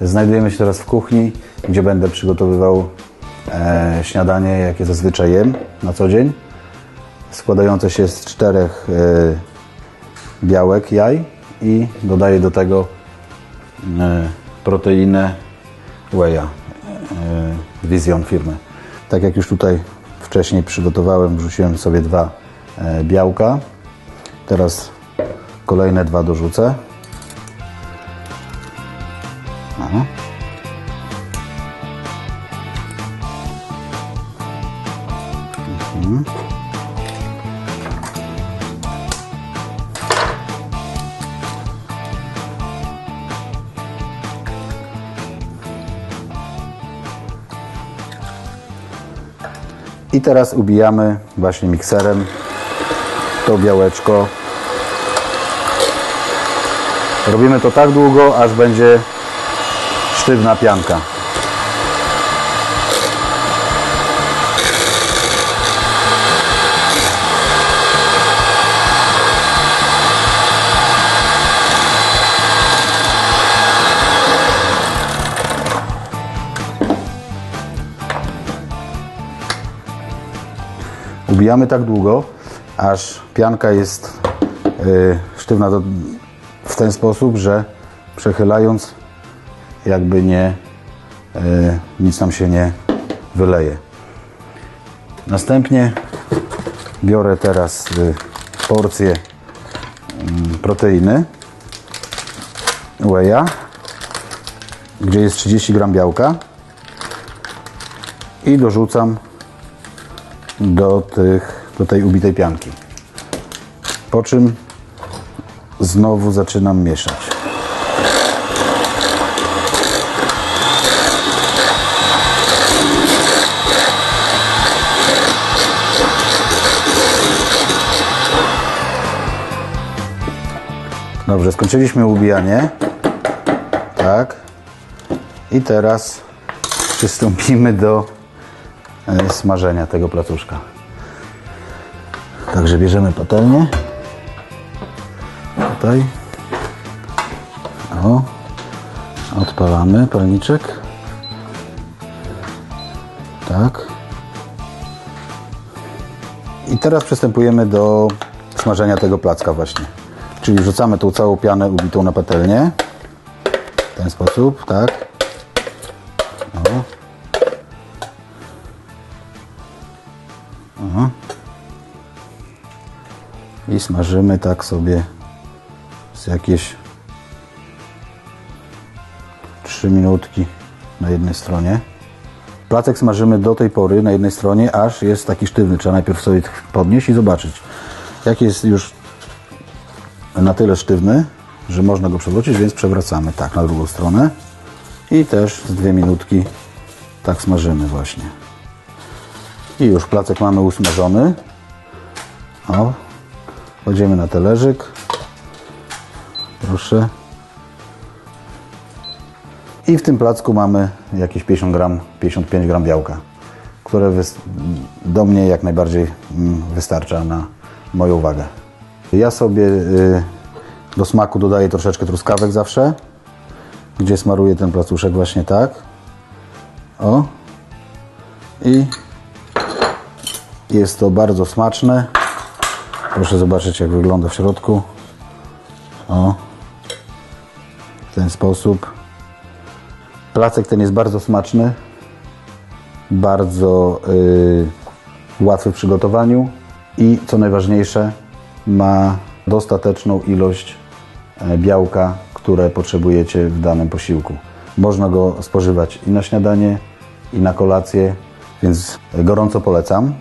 Znajdujemy się teraz w kuchni, gdzie będę przygotowywał e, śniadanie, jakie zazwyczaj jem na co dzień. Składające się z czterech e, białek, jaj i dodaję do tego e, proteinę Whey'a e, Vision firmy. Tak jak już tutaj wcześniej przygotowałem, wrzuciłem sobie dwa e, białka. Teraz kolejne dwa dorzucę. Mhm. I teraz ubijamy właśnie mikserem to białeczko. Robimy to tak długo, aż będzie sztywna pianka. Ubijamy tak długo, aż pianka jest y, sztywna do, w ten sposób, że przechylając jakby nie y, nic nam się nie wyleje. Następnie biorę teraz y, porcję y, proteiny whey'a, gdzie jest 30 gram białka i dorzucam do, tych, do tej ubitej pianki. Po czym znowu zaczynam mieszać. Dobrze, skończyliśmy ubijanie. Tak. I teraz przystąpimy do e, smażenia tego placuszka. Także bierzemy patelnię. Tutaj. O. Odpalamy palniczek. Tak. I teraz przystępujemy do smażenia tego placka właśnie. Czyli wrzucamy tą całą pianę ubitą na patelnię. W ten sposób, tak. O. Aha. I smażymy tak sobie z jakieś 3 minutki na jednej stronie. Placek smażymy do tej pory na jednej stronie, aż jest taki sztywny. Trzeba najpierw sobie podnieść i zobaczyć. Jak jest już na tyle sztywny, że można go przewrócić, więc przewracamy tak na drugą stronę i też z dwie minutki tak smażymy właśnie. I już placek mamy usmażony. O, kładziemy na talerzyk. Proszę. I w tym placku mamy jakieś 50 gram, 55 gram białka, które do mnie jak najbardziej mm, wystarcza na moją wagę. Ja sobie y, do smaku dodaję troszeczkę truskawek zawsze, gdzie smaruję ten placuszek właśnie tak. O. I jest to bardzo smaczne. Proszę zobaczyć jak wygląda w środku. O. W ten sposób. Placek ten jest bardzo smaczny. Bardzo y, łatwy w przygotowaniu. I co najważniejsze, ma dostateczną ilość e, białka, które potrzebujecie w danym posiłku. Można go spożywać i na śniadanie, i na kolację, więc gorąco polecam.